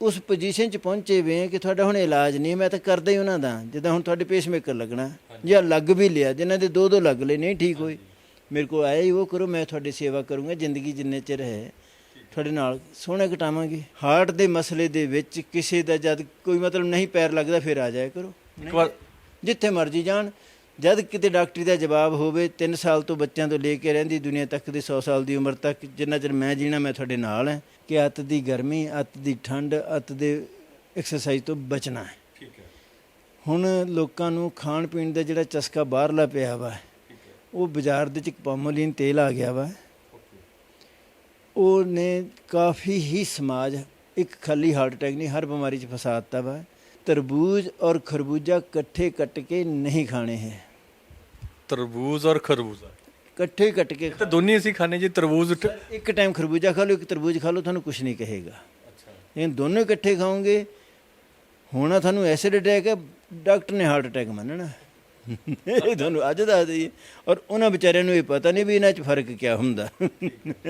ਉਸ ਪੋਜੀਸ਼ਨ 'ਚ ਪਹੁੰਚੇ ਵੇ ਆ ਕਿ ਤੁਹਾਡਾ ਹੁਣ ਇਲਾਜ ਨਹੀਂ ਮੈਂ ਤਾਂ ਕਰਦਾ ਹੀ ਉਹਨਾਂ ਦਾ ਜਿੱਦਾਂ ਹੁਣ ਤੁਹਾਡੇ ਪੇਸਮੇਕਰ ਲੱਗਣਾ ਜਾਂ ਲੱਗ ਵੀ ਲਿਆ ਜਿਨ੍ਹਾਂ ਦੇ ਦੋ ਦੋ ਲੱਗ ਲਏ ਨਹੀਂ ਠੀਕ ਹੋਏ ਮੇਰੇ ਕੋਲ ਹੀ ਉਹ ਕਰੋ ਮੈਂ ਤੁਹਾਡੀ ਸੇਵਾ ਕਰੂੰਗਾ ਜ਼ਿੰਦਗੀ ਜਿੰਨੇ ਚਿਰ ਹੈ ਤੁਹਾਡੇ ਨਾਲ ਸੋਹਣਾ ਕਟਾਵਾਂਗੇ। ਹਾਰਟ ਦੇ ਮਸਲੇ ਦੇ ਵਿੱਚ ਕਿਸੇ ਦਾ ਜਦ ਕੋਈ ਮਤਲਬ ਨਹੀਂ ਪੈਰ ਲੱਗਦਾ ਫਿਰ ਆ ਜਾਇਆ ਕਰੋ। ਜਿੱਥੇ ਮਰਜ਼ੀ ਜਾਣ ਜਦ ਕਿਤੇ ਡਾਕਟਰੀ ਦਾ ਜਵਾਬ ਹੋਵੇ 3 ਸਾਲ ਤੋਂ ਬੱਚਿਆਂ ਤੋਂ ਲੈ ਕੇ ਰਹਿੰਦੀ ਦੁਨੀਆ ਤੱਕ ਦੀ 100 ਸਾਲ ਦੀ ਉਮਰ ਤੱਕ ਜਿੰਨਾ ਚਿਰ ਮੈਂ ਜੀਣਾ ਮੈਂ ਤੁਹਾਡੇ ਨਾਲ ਹਾਂ ਕਿ ਅੱਤ ਦੀ ਗਰਮੀ ਅੱਤ ਦੀ ਠੰਡ ਅੱਤ ਦੇ ਐਕਸਰਸਾਈਜ਼ ਤੋਂ ਬਚਣਾ ਹੈ। ਠੀਕ ਹੈ। ਹੁਣ ਲੋਕਾਂ ਨੂੰ ਖਾਣ ਪੀਣ ਦਾ ਜਿਹੜਾ ਚਸਕਾ ਬਾਹਰਲਾ ਪਿਆ ਵਾ ਉਹ ਬਾਜ਼ਾਰ ਦੇ ਚ ਇੱਕ ਪਾਮੋਲੀਨ ਤੇਲ ਆ ਗਿਆ ਵਾ। ਉਹਨੇ ਕਾਫੀ ਹੀ ਸਮਾਜ ਇੱਕ ਖਾਲੀ ਹਾਰਟ ਅਟੈਕ ਨਹੀਂ ਹਰ ਬਿਮਾਰੀ 'ਚ ਫਸਾ ਦਿੱਤਾ ਵਾ। ਤਰਬੂਜ ਔਰ ਖਰਬੂਜਾ ਇਕੱਠੇ ਕੱਟ ਕੇ ਨਹੀਂ ਖਾਣੇ ਹੈ। ਤਰਬੂਜ਼ ਔਰ ਖਰਬੂਜ਼ਾ। ਇਕੱਠੇ ਕੱਟ ਕੇ ਤਾਂ ਦੋਨੇ ਅਸੀਂ ਖਾਣੇ ਜੀ ਤਰਬੂਜ਼ ਉੱਠ- ਇੱਕ ਟਾਈਮ ਖਰਬੂਜਾ ਖਾ ਲਓ ਇੱਕ ਤਰਬੂਜ ਖਾ ਲਓ ਤੁਹਾਨੂੰ ਕੁਝ ਨਹੀਂ ਕਹੇਗਾ। ਅੱਛਾ। ਇਹ ਦੋਨੋਂ ਇਕੱਠੇ ਖਾਓਗੇ ਹੋਣਾ ਤੁਹਾਨੂੰ ਐਸਿਡ ਅਟੈਕ ਹੈ ਡਾਕਟਰ ਨੇ ਹਾਰਟ ਅਟੈਕ ਮੰਨਣਾ। ਇਹ ਤੁਹਾਨੂੰ ਅੱਜ ਦੱਸ ਦਈਏ ਔਰ ਉਹਨਾਂ ਵਿਚਾਰਿਆਂ ਨੂੰ ਇਹ ਪਤਾ ਨਹੀਂ ਵੀ ਇਹਨਾਂ 'ਚ ਫ਼ਰਕ ਕੀ ਹੁੰਦਾ।